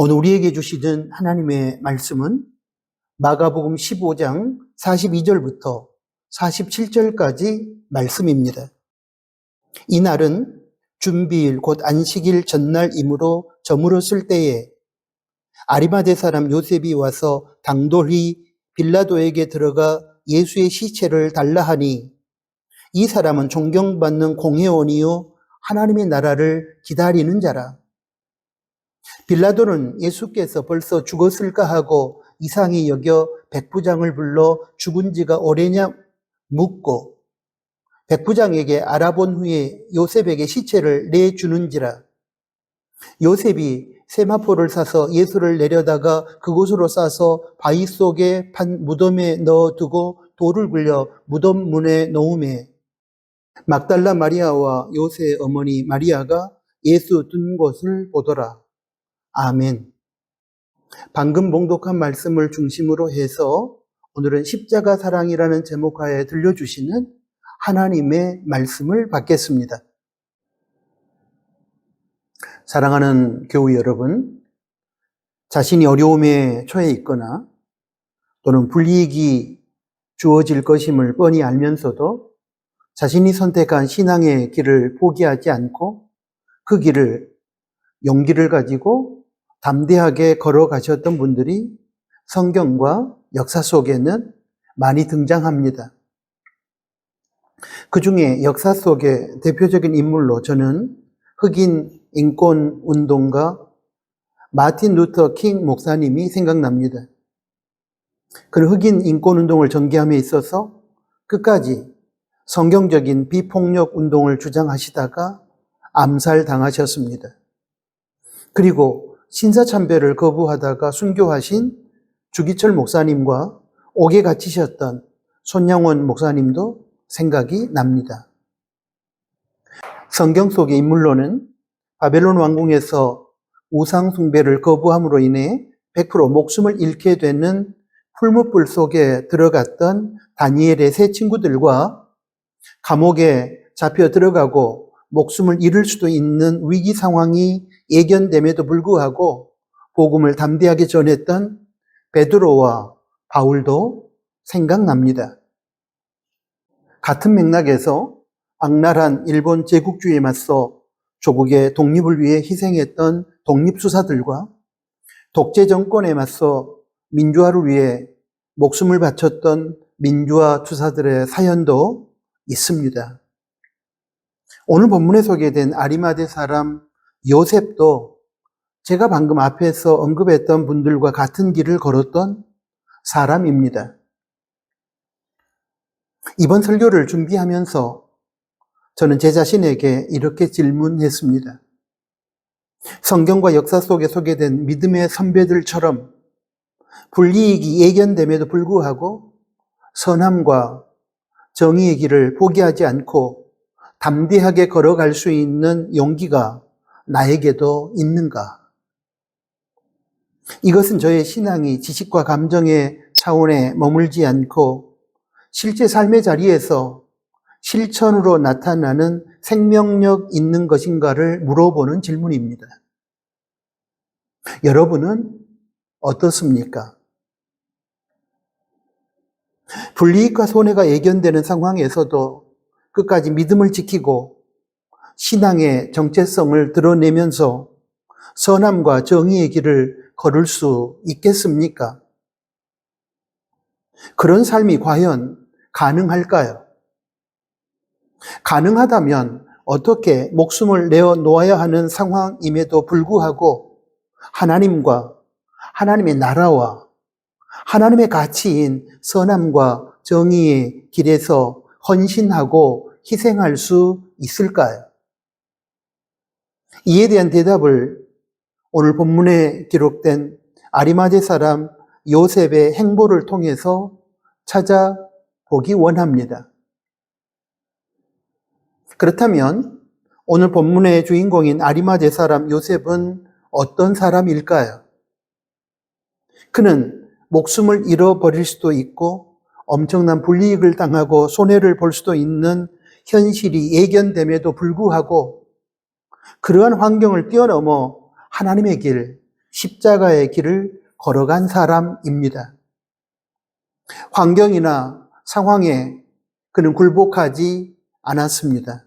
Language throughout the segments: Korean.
오늘 우리에게 주시는 하나님의 말씀은 마가복음 15장 42절부터 47절까지 말씀입니다. 이날은 준비일 곧 안식일 전날이므로 저물었을 때에 아리마대 사람 요셉이 와서 당돌히 빌라도에게 들어가 예수의 시체를 달라 하니 이 사람은 존경받는 공회원이요 하나님의 나라를 기다리는 자라. 빌라도는 예수께서 벌써 죽었을까 하고 이상히 여겨 백부장을 불러 죽은 지가 오래냐 묻고 백부장에게 알아본 후에 요셉에게 시체를 내주는지라. 요셉이 세마포를 사서 예수를 내려다가 그곳으로 싸서 바위 속에 판 무덤에 넣어두고 돌을 굴려 무덤 문에 놓음에 막달라 마리아와 요셉의 어머니 마리아가 예수 둔 곳을 보더라. 아멘. 방금 봉독한 말씀을 중심으로 해서 오늘은 십자가 사랑이라는 제목하에 들려주시는 하나님의 말씀을 받겠습니다. 사랑하는 교우 여러분, 자신이 어려움에 처해 있거나 또는 불이익이 주어질 것임을 뻔히 알면서도 자신이 선택한 신앙의 길을 포기하지 않고 그 길을 용기를 가지고 담대하게 걸어가셨던 분들이 성경과 역사 속에는 많이 등장합니다. 그 중에 역사 속의 대표적인 인물로 저는 흑인 인권 운동가 마틴 루터 킹 목사님이 생각납니다. 그는 흑인 인권 운동을 전개함에 있어서 끝까지 성경적인 비폭력 운동을 주장하시다가 암살 당하셨습니다. 그리고 신사참배를 거부하다가 순교하신 주기철 목사님과 옥에 갇히셨던 손양원 목사님도 생각이 납니다. 성경 속의 인물로는 바벨론 왕궁에서 우상 숭배를 거부함으로 인해 100% 목숨을 잃게 되는 풀무불 속에 들어갔던 다니엘의 세 친구들과 감옥에 잡혀 들어가고 목숨을 잃을 수도 있는 위기 상황이 예견됨에도 불구하고 복음을 담대하게 전했던 베드로와 바울도 생각납니다. 같은 맥락에서 악랄한 일본 제국주의에 맞서 조국의 독립을 위해 희생했던 독립수사들과 독재 정권에 맞서 민주화를 위해 목숨을 바쳤던 민주화 투사들의 사연도 있습니다. 오늘 본문에 소개된 아리마대 사람 요셉도 제가 방금 앞에서 언급했던 분들과 같은 길을 걸었던 사람입니다. 이번 설교를 준비하면서 저는 제 자신에게 이렇게 질문했습니다. 성경과 역사 속에 소개된 믿음의 선배들처럼 불이익이 예견됨에도 불구하고 선함과 정의의 길을 포기하지 않고 담대하게 걸어갈 수 있는 용기가 나에게도 있는가? 이것은 저의 신앙이 지식과 감정의 차원에 머물지 않고 실제 삶의 자리에서 실천으로 나타나는 생명력 있는 것인가를 물어보는 질문입니다. 여러분은 어떻습니까? 불이익과 손해가 예견되는 상황에서도 끝까지 믿음을 지키고 신앙의 정체성을 드러내면서 선함과 정의의 길을 걸을 수 있겠습니까? 그런 삶이 과연 가능할까요? 가능하다면 어떻게 목숨을 내어 놓아야 하는 상황임에도 불구하고 하나님과 하나님의 나라와 하나님의 가치인 선함과 정의의 길에서 헌신하고 희생할 수 있을까요? 이에 대한 대답을 오늘 본문에 기록된 아리마대 사람 요셉의 행보를 통해서 찾아보기 원합니다. 그렇다면 오늘 본문의 주인공인 아리마대 사람 요셉은 어떤 사람일까요? 그는 목숨을 잃어버릴 수도 있고 엄청난 불이익을 당하고 손해를 볼 수도 있는 현실이 예견됨에도 불구하고 그러한 환경을 뛰어넘어 하나님의 길, 십자가의 길을 걸어간 사람입니다. 환경이나 상황에 그는 굴복하지 않았습니다.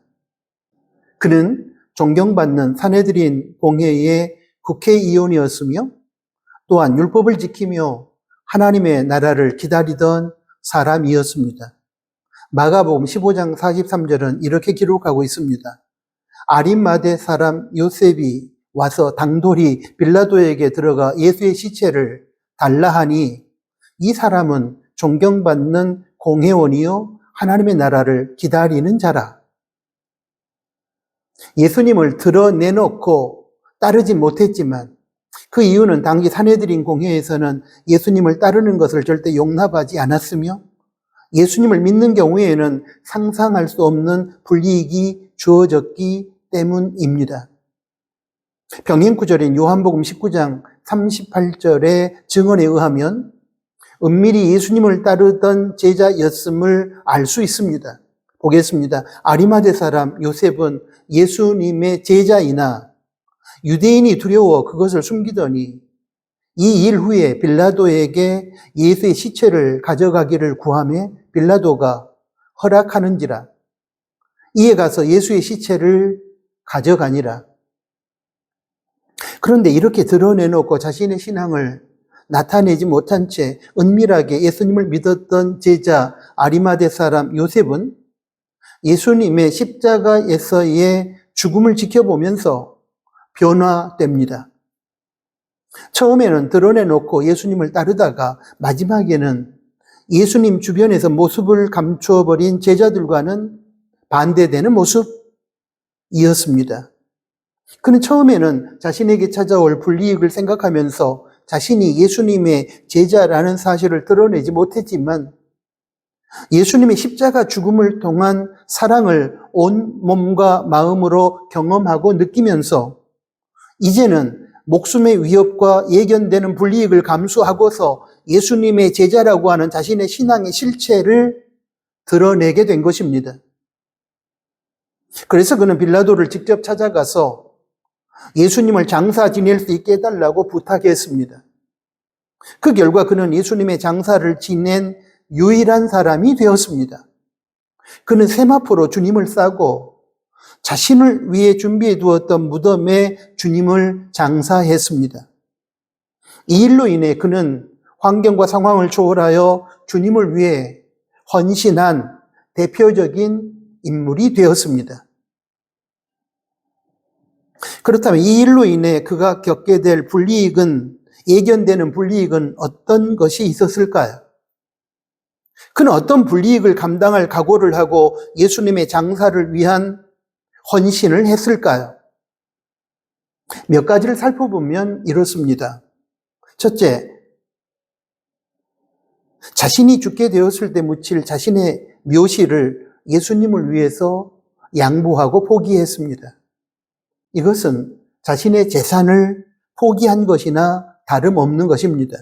그는 존경받는 사내들인 공회의 국회의원이었으며 또한 율법을 지키며 하나님의 나라를 기다리던 사람이었습니다. 마가복음 15장 43절은 이렇게 기록하고 있습니다. 아림마대 사람 요셉이 와서 당돌이 빌라도에게 들어가 예수의 시체를 달라 하니 이 사람은 존경받는 공회원이요 하나님의 나라를 기다리는 자라. 예수님을 드러내놓고 따르지 못했지만 그 이유는 당시 사내들인 공회에서는 예수님을 따르는 것을 절대 용납하지 않았으며 예수님을 믿는 경우에는 상상할 수 없는 불이익이 주어졌기 때문입니다. 병행구절인 요한복음 19장 38절의 증언에 의하면 은밀히 예수님을 따르던 제자였음을 알 수 있습니다. 보겠습니다. 아리마대 사람 요셉은 예수님의 제자이나 유대인이 두려워 그것을 숨기더니 이 일 후에 빌라도에게 예수의 시체를 가져가기를 구하며 빌라도가 허락하는지라 이에 가서 예수의 시체를 가져가니라. 그런데 이렇게 드러내놓고 자신의 신앙을 나타내지 못한 채 은밀하게 예수님을 믿었던 제자 아리마대 사람 요셉은 예수님의 십자가에서의 죽음을 지켜보면서 변화됩니다. 처음에는 드러내놓고 예수님을 따르다가 마지막에는 예수님 주변에서 모습을 감추어버린 제자들과는 반대되는 모습 이었습니다. 그는 처음에는 자신에게 찾아올 불이익을 생각하면서 자신이 예수님의 제자라는 사실을 드러내지 못했지만 예수님의 십자가 죽음을 통한 사랑을 온 몸과 마음으로 경험하고 느끼면서 이제는 목숨의 위협과 예견되는 불이익을 감수하고서 예수님의 제자라고 하는 자신의 신앙의 실체를 드러내게 된 것입니다. 그래서 그는 빌라도를 직접 찾아가서 예수님을 장사 지낼 수 있게 해달라고 부탁했습니다. 그 결과 그는 예수님의 장사를 지낸 유일한 사람이 되었습니다. 그는 세마포로 주님을 싸고 자신을 위해 준비해 두었던 무덤에 주님을 장사했습니다. 이 일로 인해 그는 환경과 상황을 초월하여 주님을 위해 헌신한 대표적인 인물이 되었습니다. 그렇다면 이 일로 인해 그가 겪게 될 불이익은 예견되는 불이익은 어떤 것이 있었을까요? 그는 어떤 불이익을 감당할 각오를 하고 예수님의 장사를 위한 헌신을 했을까요? 몇 가지를 살펴보면 이렇습니다. 첫째, 자신이 죽게 되었을 때 묻힐 자신의 묘시를 예수님을 위해서 양보하고 포기했습니다. 이것은 자신의 재산을 포기한 것이나 다름없는 것입니다.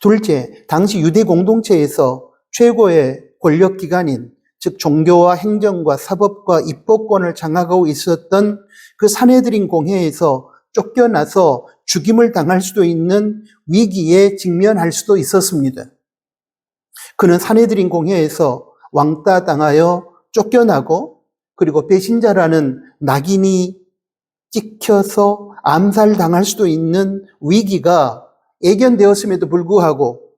둘째, 당시 유대 공동체에서 최고의 권력 기관인 즉 종교와 행정과 사법과 입법권을 장악하고 있었던 그 사내들인 공회에서 쫓겨나서 죽임을 당할 수도 있는 위기에 직면할 수도 있었습니다. 그는 사내들인 공회에서 왕따 당하여 쫓겨나고 그리고 배신자라는 낙인이 찍혀서 암살당할 수도 있는 위기가 예견되었음에도 불구하고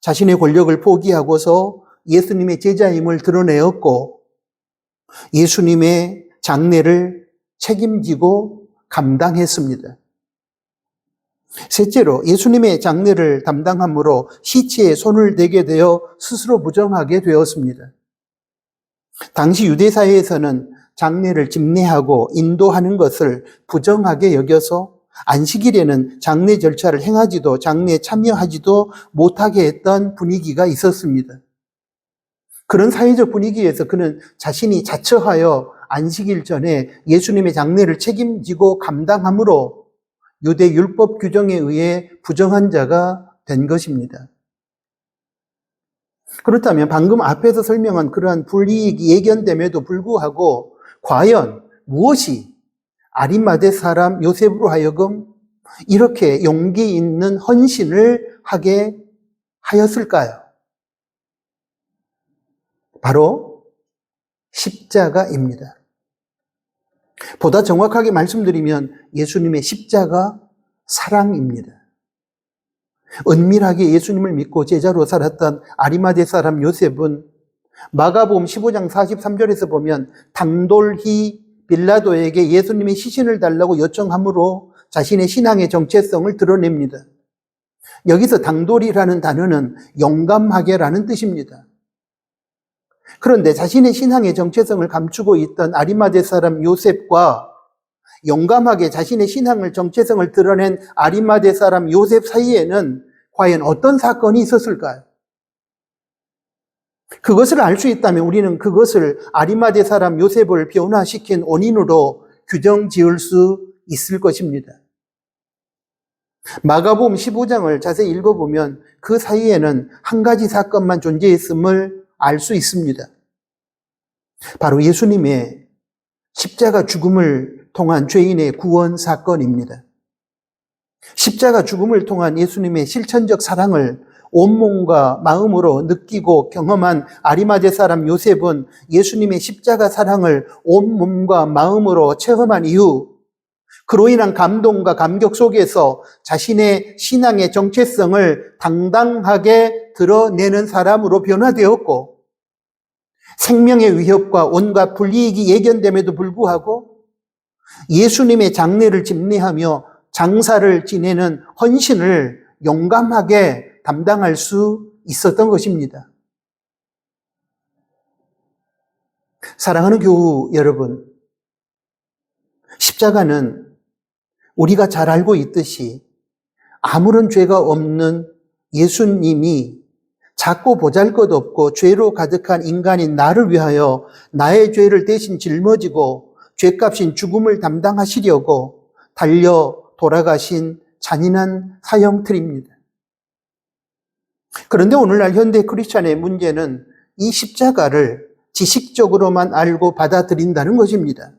자신의 권력을 포기하고서 예수님의 제자임을 드러내었고 예수님의 장례를 책임지고 감당했습니다. 셋째로 예수님의 장례를 담당함으로 시체에 손을 대게 되어 스스로 부정하게 되었습니다. 당시 유대 사회에서는 장례를 집례하고 인도하는 것을 부정하게 여겨서 안식일에는 장례 절차를 행하지도 장례에 참여하지도 못하게 했던 분위기가 있었습니다. 그런 사회적 분위기에서 그는 자신이 자처하여 안식일 전에 예수님의 장례를 책임지고 감당함으로 유대 율법 규정에 의해 부정한 자가 된 것입니다. 그렇다면 방금 앞에서 설명한 그러한 불이익이 예견됨에도 불구하고 과연 무엇이 아리마대 사람 요셉으로 하여금 이렇게 용기 있는 헌신을 하게 하였을까요? 바로 십자가입니다. 보다 정확하게 말씀드리면 예수님의 십자가 사랑입니다. 은밀하게 예수님을 믿고 제자로 살았던 아리마대 사람 요셉은 마가복음 15장 43절에서 보면 당돌히 빌라도에게 예수님의 시신을 달라고 요청함으로 자신의 신앙의 정체성을 드러냅니다. 여기서 당돌이라는 단어는 용감하게라는 뜻입니다. 그런데 자신의 신앙의 정체성을 감추고 있던 아리마대 사람 요셉과 용감하게 자신의 신앙을 정체성을 드러낸 아리마대 사람 요셉 사이에는 과연 어떤 사건이 있었을까요? 그것을 알 수 있다면 우리는 그것을 아리마대 사람 요셉을 변화시킨 원인으로 규정 지을 수 있을 것입니다. 마가복음 15장을 자세히 읽어보면 그 사이에는 한 가지 사건만 존재했음을 알 수 있습니다. 바로 예수님의 십자가 죽음을 통한 죄인의 구원 사건입니다. 십자가 죽음을 통한 예수님의 실천적 사랑을 온몸과 마음으로 느끼고 경험한 아리마대 사람 요셉은 예수님의 십자가 사랑을 온몸과 마음으로 체험한 이후 그로 인한 감동과 감격 속에서 자신의 신앙의 정체성을 당당하게 드러내는 사람으로 변화되었고 생명의 위협과 온갖 불이익이 예견됨에도 불구하고 예수님의 장례를 집례하며 장사를 지내는 헌신을 용감하게 담당할 수 있었던 것입니다. 사랑하는 교우 여러분, 십자가는 우리가 잘 알고 있듯이 아무런 죄가 없는 예수님이 작고 보잘 것 없고 죄로 가득한 인간인 나를 위하여 나의 죄를 대신 짊어지고 죄값인 죽음을 담당하시려고 달려 돌아가신 잔인한 사형틀입니다. 그런데 오늘날 현대 크리스찬의 문제는 이 십자가를 지식적으로만 알고 받아들인다는 것입니다.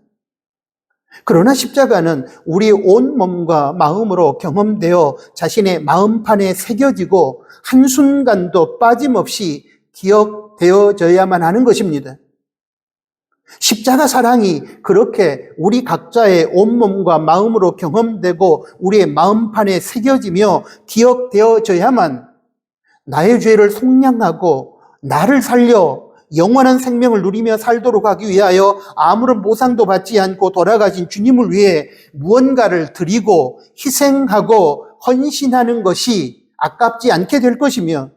그러나 십자가는 우리의 온 몸과 마음으로 경험되어 자신의 마음판에 새겨지고 한순간도 빠짐없이 기억되어져야만 하는 것입니다. 십자가 사랑이 그렇게 우리 각자의 온몸과 마음으로 경험되고 우리의 마음판에 새겨지며 기억되어져야만 나의 죄를 속량하고 나를 살려 영원한 생명을 누리며 살도록 하기 위하여 아무런 보상도 받지 않고 돌아가신 주님을 위해 무언가를 드리고 희생하고 헌신하는 것이 아깝지 않게 될 것이며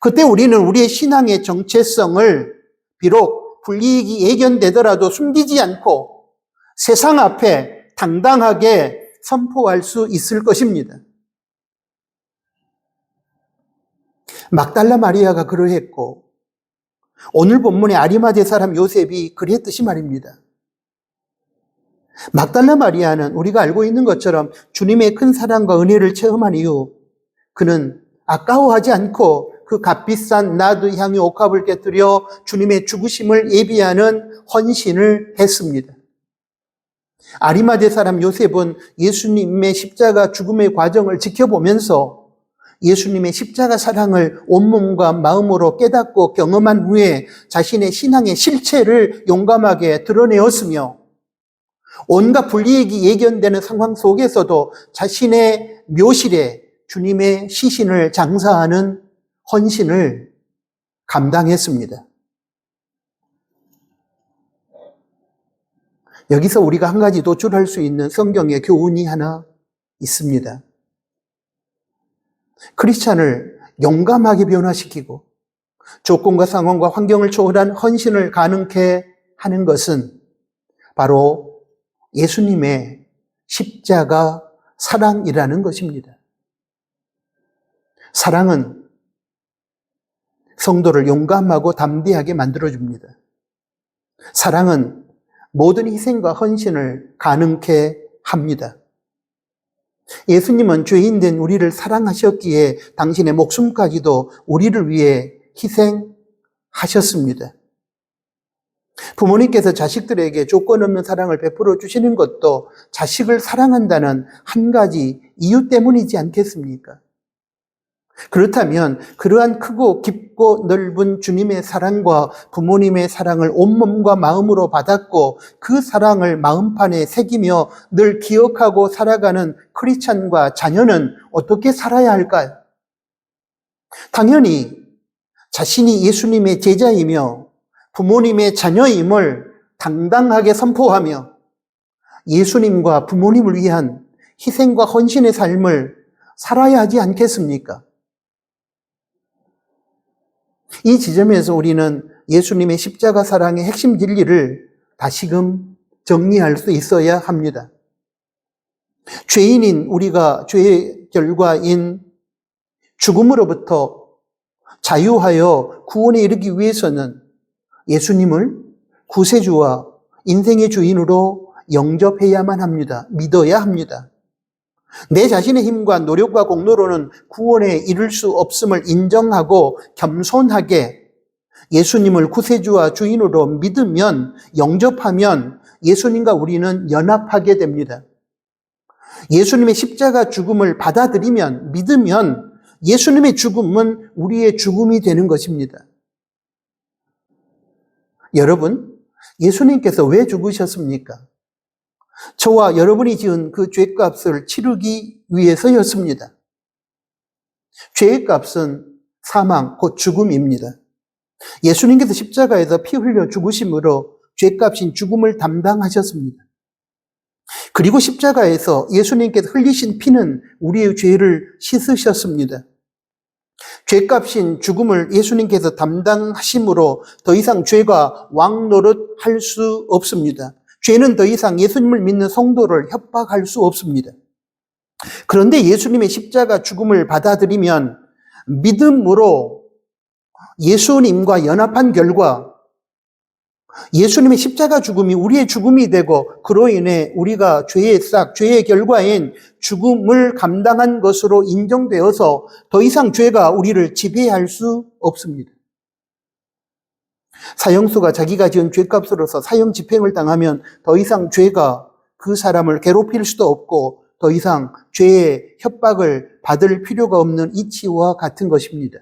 그때 우리는 우리의 신앙의 정체성을 비록 불이익이 예견되더라도 숨기지 않고 세상 앞에 당당하게 선포할 수 있을 것입니다. 막달라 마리아가 그러했고 오늘 본문의 아리마대 사람 요셉이 그랬듯이 말입니다. 막달라 마리아는 우리가 알고 있는 것처럼 주님의 큰 사랑과 은혜를 체험한 이후 그는 아까워하지 않고 그 값비싼 나드 향유 옥합을 깨뜨려 주님의 죽으심을 예비하는 헌신을 했습니다. 아리마대 사람 요셉은 예수님의 십자가 죽음의 과정을 지켜보면서 예수님의 십자가 사랑을 온몸과 마음으로 깨닫고 경험한 후에 자신의 신앙의 실체를 용감하게 드러내었으며 온갖 불이익이 예견되는 상황 속에서도 자신의 묘실에 주님의 시신을 장사하는 헌신을 감당했습니다. 여기서 우리가 한 가지 도출할 수 있는 성경의 교훈이 하나 있습니다. 크리스찬을 용감하게 변화시키고 조건과 상황과 환경을 초월한 헌신을 가능케 하는 것은 바로 예수님의 십자가 사랑이라는 것입니다. 사랑은 성도를 용감하고 담대하게 만들어줍니다. 사랑은 모든 희생과 헌신을 가능케 합니다. 예수님은 죄인 된 우리를 사랑하셨기에 당신의 목숨까지도 우리를 위해 희생하셨습니다. 부모님께서 자식들에게 조건 없는 사랑을 베풀어 주시는 것도 자식을 사랑한다는 한 가지 이유 때문이지 않겠습니까? 그렇다면 그러한 크고 깊고 넓은 주님의 사랑과 부모님의 사랑을 온몸과 마음으로 받았고 그 사랑을 마음판에 새기며 늘 기억하고 살아가는 크리스찬과 자녀는 어떻게 살아야 할까요? 당연히 자신이 예수님의 제자이며 부모님의 자녀임을 당당하게 선포하며 예수님과 부모님을 위한 희생과 헌신의 삶을 살아야 하지 않겠습니까? 이 지점에서 우리는 예수님의 십자가 사랑의 핵심 진리를 다시금 정리할 수 있어야 합니다. 죄인인 우리가 죄의 결과인 죽음으로부터 자유하여 구원에 이르기 위해서는 예수님을 구세주와 인생의 주인으로 영접해야만 합니다. 믿어야 합니다. 내 자신의 힘과 노력과 공로로는 구원에 이를 수 없음을 인정하고 겸손하게 예수님을 구세주와 주인으로 믿으면 영접하면 예수님과 우리는 연합하게 됩니다. 예수님의 십자가 죽음을 받아들이면 믿으면 예수님의 죽음은 우리의 죽음이 되는 것입니다. 여러분, 예수님께서 왜 죽으셨습니까? 저와 여러분이 지은 그 죄값을 치르기 위해서였습니다. 죄의 값은 사망, 곧 죽음입니다. 예수님께서 십자가에서 피 흘려 죽으심으로 죄값인 죽음을 담당하셨습니다. 그리고 십자가에서 예수님께서 흘리신 피는 우리의 죄를 씻으셨습니다. 죄값인 죽음을 예수님께서 담당하심으로 더 이상 죄가 왕노릇 할 수 없습니다. 죄는 더 이상 예수님을 믿는 성도를 협박할 수 없습니다. 그런데 예수님의 십자가 죽음을 받아들이면 믿음으로 예수님과 연합한 결과 예수님의 십자가 죽음이 우리의 죽음이 되고 그로 인해 우리가 죄의 싹, 죄의 결과인 죽음을 감당한 것으로 인정되어서 더 이상 죄가 우리를 지배할 수 없습니다. 사형수가 자기가 지은 죄값으로서 사형 집행을 당하면 더 이상 죄가 그 사람을 괴롭힐 수도 없고 더 이상 죄의 협박을 받을 필요가 없는 이치와 같은 것입니다.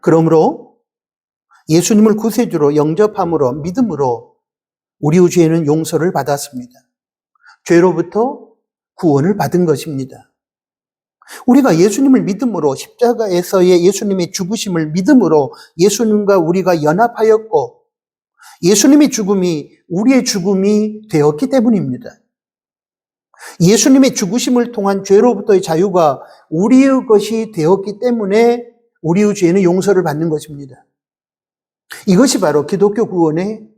그러므로 예수님을 구세주로 영접함으로 믿음으로 우리 죄는 용서를 받았습니다. 죄로부터 구원을 받은 것입니다. 우리가 예수님을 믿음으로 십자가에서의 예수님의 죽으심을 믿음으로 예수님과 우리가 연합하였고 예수님의 죽음이 우리의 죽음이 되었기 때문입니다. 예수님의 죽으심을 통한 죄로부터의 자유가 우리의 것이 되었기 때문에 우리의 죄는 용서를 받는 것입니다. 이것이 바로 기독교 구원의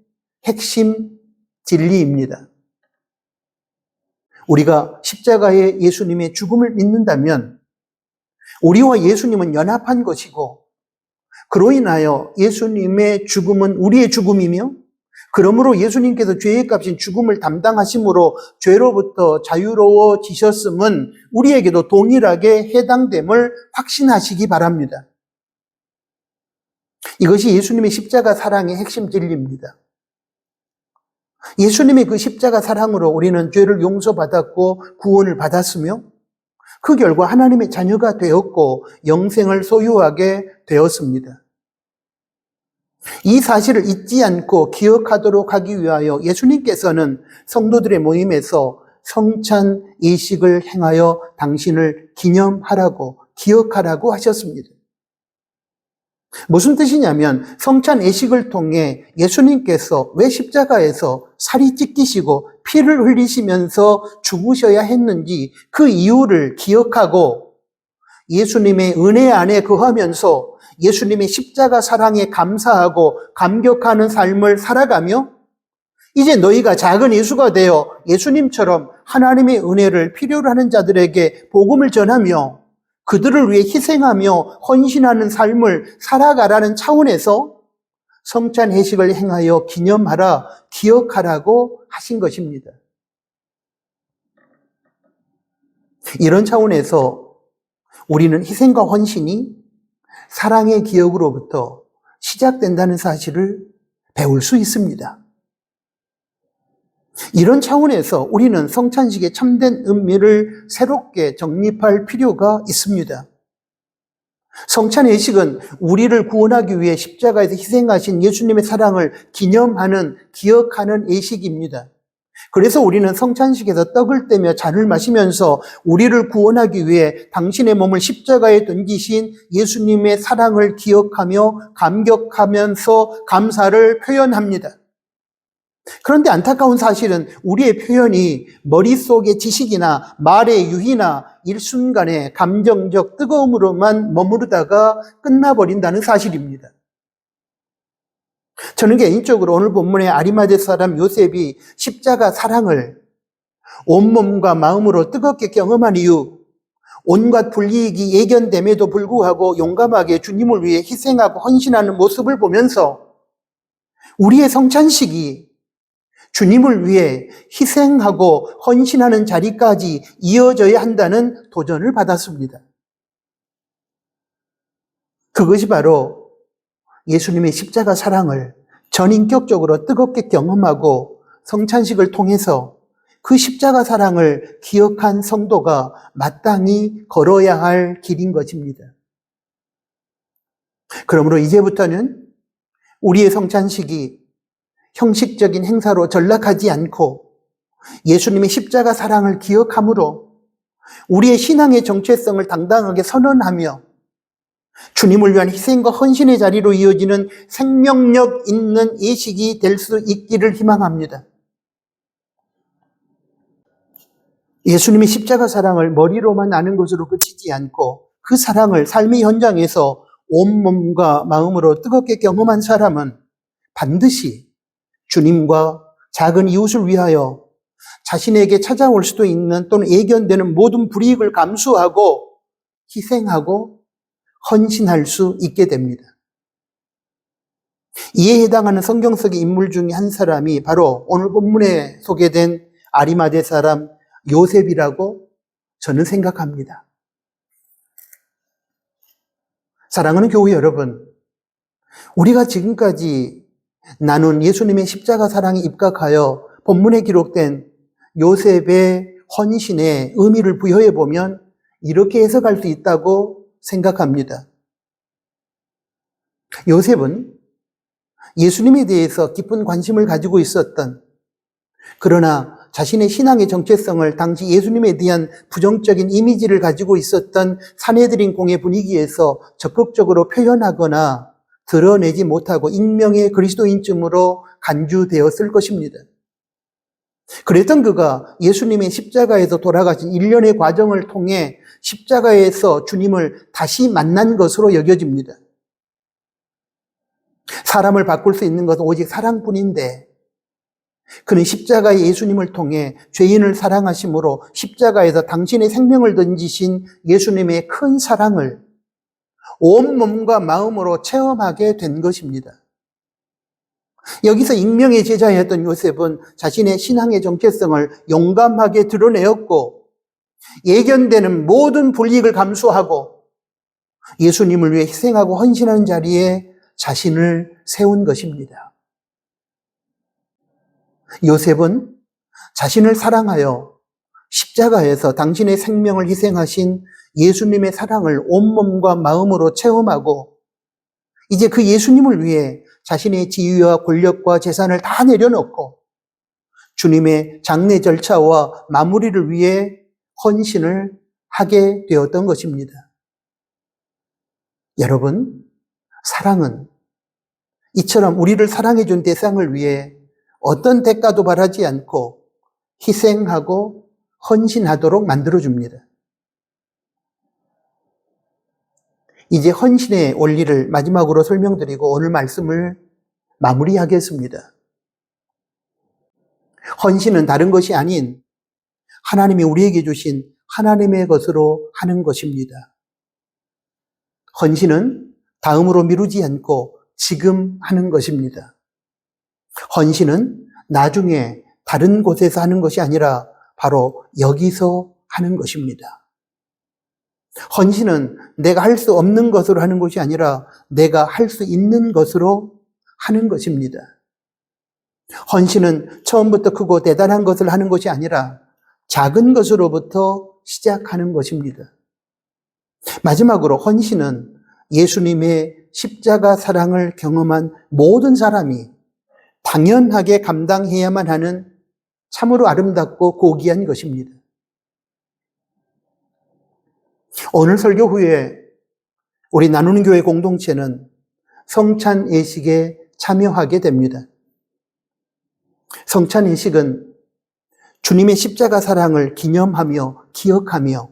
핵심 진리입니다. 우리가 십자가의 예수님의 죽음을 믿는다면 우리와 예수님은 연합한 것이고 그로 인하여 예수님의 죽음은 우리의 죽음이며 그러므로 예수님께서 죄의 값인 죽음을 담당하심으로 죄로부터 자유로워지셨음은 우리에게도 동일하게 해당됨을 확신하시기 바랍니다. 이것이 예수님의 십자가 사랑의 핵심 진리입니다. 예수님의 그 십자가 사랑으로 우리는 죄를 용서받았고 구원을 받았으며 그 결과 하나님의 자녀가 되었고 영생을 소유하게 되었습니다. 이 사실을 잊지 않고 기억하도록 하기 위하여 예수님께서는 성도들의 모임에서 성찬 이식을 행하여 당신을 기념하라고 기억하라고 하셨습니다. 무슨 뜻이냐면 성찬 예식을 통해 예수님께서 왜 십자가에서 살이 찢기시고 피를 흘리시면서 죽으셔야 했는지 그 이유를 기억하고 예수님의 은혜 안에 거하면서 예수님의 십자가 사랑에 감사하고 감격하는 삶을 살아가며 이제 너희가 작은 예수가 되어 예수님처럼 하나님의 은혜를 필요로 하는 자들에게 복음을 전하며 그들을 위해 희생하며 헌신하는 삶을 살아가라는 차원에서 성찬 회식을 행하여 기념하라, 기억하라고 하신 것입니다. 이런 차원에서 우리는 희생과 헌신이 사랑의 기억으로부터 시작된다는 사실을 배울 수 있습니다. 이런 차원에서 우리는 성찬식의 참된 의미를 새롭게 정립할 필요가 있습니다. 성찬 의식은 우리를 구원하기 위해 십자가에서 희생하신 예수님의 사랑을 기념하는, 기억하는 의식입니다. 그래서 우리는 성찬식에서 떡을 떼며 잔을 마시면서 우리를 구원하기 위해 당신의 몸을 십자가에 던지신 예수님의 사랑을 기억하며 감격하면서 감사를 표현합니다. 그런데 안타까운 사실은 우리의 표현이 머릿속의 지식이나 말의 유희나 일순간의 감정적 뜨거움으로만 머무르다가 끝나버린다는 사실입니다. 저는 개인적으로 오늘 본문의 아리마대 사람 요셉이 십자가 사랑을 온몸과 마음으로 뜨겁게 경험한 이유, 온갖 불이익이 예견됨에도 불구하고 용감하게 주님을 위해 희생하고 헌신하는 모습을 보면서 우리의 성찬식이 주님을 위해 희생하고 헌신하는 자리까지 이어져야 한다는 도전을 받았습니다. 그것이 바로 예수님의 십자가 사랑을 전인격적으로 뜨겁게 경험하고 성찬식을 통해서 그 십자가 사랑을 기억한 성도가 마땅히 걸어야 할 길인 것입니다. 그러므로 이제부터는 우리의 성찬식이 형식적인 행사로 전락하지 않고 예수님의 십자가 사랑을 기억함으로 우리의 신앙의 정체성을 당당하게 선언하며 주님을 위한 희생과 헌신의 자리로 이어지는 생명력 있는 예식이 될 수 있기를 희망합니다. 예수님의 십자가 사랑을 머리로만 아는 것으로 그치지 않고 그 사랑을 삶의 현장에서 온몸과 마음으로 뜨겁게 경험한 사람은 반드시 주님과 작은 이웃을 위하여 자신에게 찾아올 수도 있는 또는 예견되는 모든 불이익을 감수하고 희생하고 헌신할 수 있게 됩니다. 이에 해당하는 성경 속의 인물 중에 한 사람이 바로 오늘 본문에 소개된 아리마대 사람 요셉이라고 저는 생각합니다. 사랑하는 교회 여러분, 우리가 지금까지 나눈 예수님의 십자가 사랑에 입각하여 본문에 기록된 요셉의 헌신에 의미를 부여해 보면 이렇게 해석할 수 있다고 생각합니다. 요셉은 예수님에 대해서 깊은 관심을 가지고 있었던 그러나 자신의 신앙의 정체성을 당시 예수님에 대한 부정적인 이미지를 가지고 있었던 사내들인 공의 분위기에서 적극적으로 표현하거나 드러내지 못하고 익명의 그리스도인쯤으로 간주되었을 것입니다. 그랬던 그가 예수님의 십자가에서 돌아가신 일련의 과정을 통해 십자가에서 주님을 다시 만난 것으로 여겨집니다. 사람을 바꿀 수 있는 것은 오직 사랑뿐인데 그는 십자가의 예수님을 통해 죄인을 사랑하심으로 십자가에서 당신의 생명을 던지신 예수님의 큰 사랑을 온 몸과 마음으로 체험하게 된 것입니다. 여기서 익명의 제자였던 요셉은 자신의 신앙의 정체성을 용감하게 드러내었고 예견되는 모든 불이익을 감수하고 예수님을 위해 희생하고 헌신하는 자리에 자신을 세운 것입니다. 요셉은 자신을 사랑하여 십자가에서 당신의 생명을 희생하신 예수님의 사랑을 온몸과 마음으로 체험하고 이제 그 예수님을 위해 자신의 지위와 권력과 재산을 다 내려놓고 주님의 장례 절차와 마무리를 위해 헌신을 하게 되었던 것입니다. 여러분, 사랑은 이처럼 우리를 사랑해준 대상을 위해 어떤 대가도 바라지 않고 희생하고 헌신하도록 만들어줍니다. 이제 헌신의 원리를 마지막으로 설명드리고 오늘 말씀을 마무리하겠습니다. 헌신은 다른 것이 아닌 하나님이 우리에게 주신 하나님의 것으로 하는 것입니다. 헌신은 다음으로 미루지 않고 지금 하는 것입니다. 헌신은 나중에 다른 곳에서 하는 것이 아니라 바로 여기서 하는 것입니다. 헌신은 내가 할 수 없는 것으로 하는 것이 아니라 내가 할 수 있는 것으로 하는 것입니다. 헌신은 처음부터 크고 대단한 것을 하는 것이 아니라 작은 것으로부터 시작하는 것입니다. 마지막으로 헌신은 예수님의 십자가 사랑을 경험한 모든 사람이 당연하게 감당해야만 하는 참으로 아름답고 고귀한 것입니다. 오늘 설교 후에 우리 나누는 교회 공동체는 성찬 예식에 참여하게 됩니다. 성찬 예식은 주님의 십자가 사랑을 기념하며 기억하며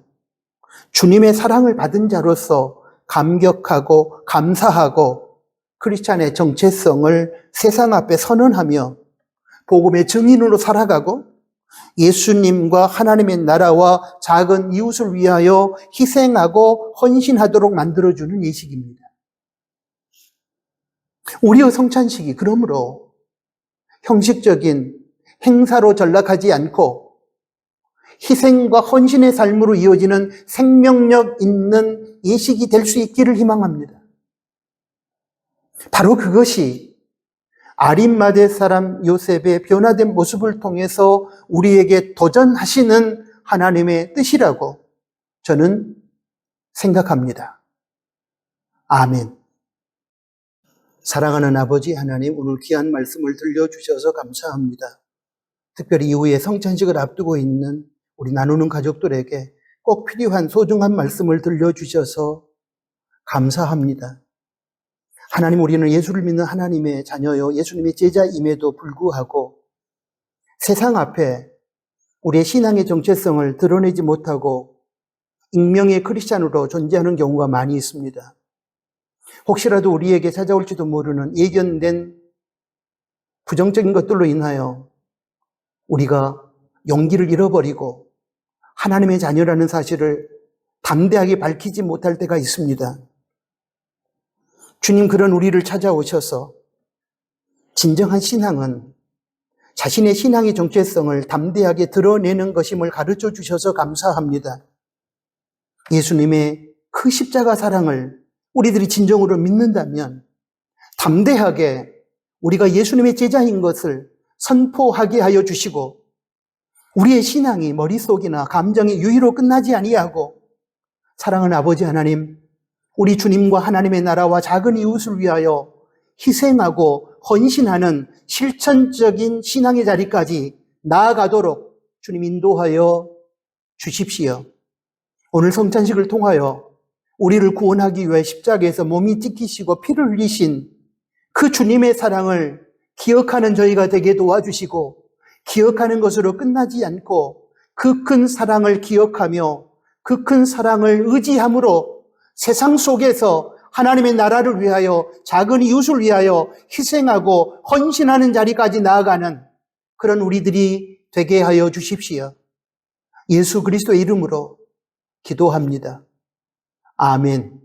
주님의 사랑을 받은 자로서 감격하고 감사하고 크리스찬의 정체성을 세상 앞에 선언하며 복음의 증인으로 살아가고 예수님과 하나님의 나라와 작은 이웃을 위하여 희생하고 헌신하도록 만들어주는 예식입니다. 우리의 성찬식이 그러므로 형식적인 행사로 전락하지 않고 희생과 헌신의 삶으로 이어지는 생명력 있는 예식이 될 수 있기를 희망합니다. 바로 그것이 아린마대 사람 요셉의 변화된 모습을 통해서 우리에게 도전하시는 하나님의 뜻이라고 저는 생각합니다. 아멘. 사랑하는 아버지 하나님, 오늘 귀한 말씀을 들려주셔서 감사합니다. 특별히 이후에 성찬식을 앞두고 있는 우리 나누는 가족들에게 꼭 필요한 소중한 말씀을 들려주셔서 감사합니다. 하나님, 우리는 예수를 믿는 하나님의 자녀요, 예수님의 제자임에도 불구하고 세상 앞에 우리의 신앙의 정체성을 드러내지 못하고 익명의 크리스찬으로 존재하는 경우가 많이 있습니다. 혹시라도 우리에게 찾아올지도 모르는 예견된 부정적인 것들로 인하여 우리가 용기를 잃어버리고 하나님의 자녀라는 사실을 담대하게 밝히지 못할 때가 있습니다. 주님 그런 우리를 찾아오셔서 진정한 신앙은 자신의 신앙의 정체성을 담대하게 드러내는 것임을 가르쳐 주셔서 감사합니다. 예수님의 그 십자가 사랑을 우리들이 진정으로 믿는다면 담대하게 우리가 예수님의 제자인 것을 선포하게 하여 주시고 우리의 신앙이 머릿속이나 감정이 유의로 끝나지 아니하고 사랑하는 아버지 하나님 우리 주님과 하나님의 나라와 작은 이웃을 위하여 희생하고 헌신하는 실천적인 신앙의 자리까지 나아가도록 주님 인도하여 주십시오. 오늘 성찬식을 통하여 우리를 구원하기 위해 십자가에서 몸이 찢기시고 피를 흘리신 그 주님의 사랑을 기억하는 저희가 되게 도와주시고 기억하는 것으로 끝나지 않고 그 큰 사랑을 기억하며 그 큰 사랑을 의지함으로 세상 속에서 하나님의 나라를 위하여 작은 이웃을 위하여 희생하고 헌신하는 자리까지 나아가는 그런 우리들이 되게 하여 주십시오. 예수 그리스도의 이름으로 기도합니다. 아멘.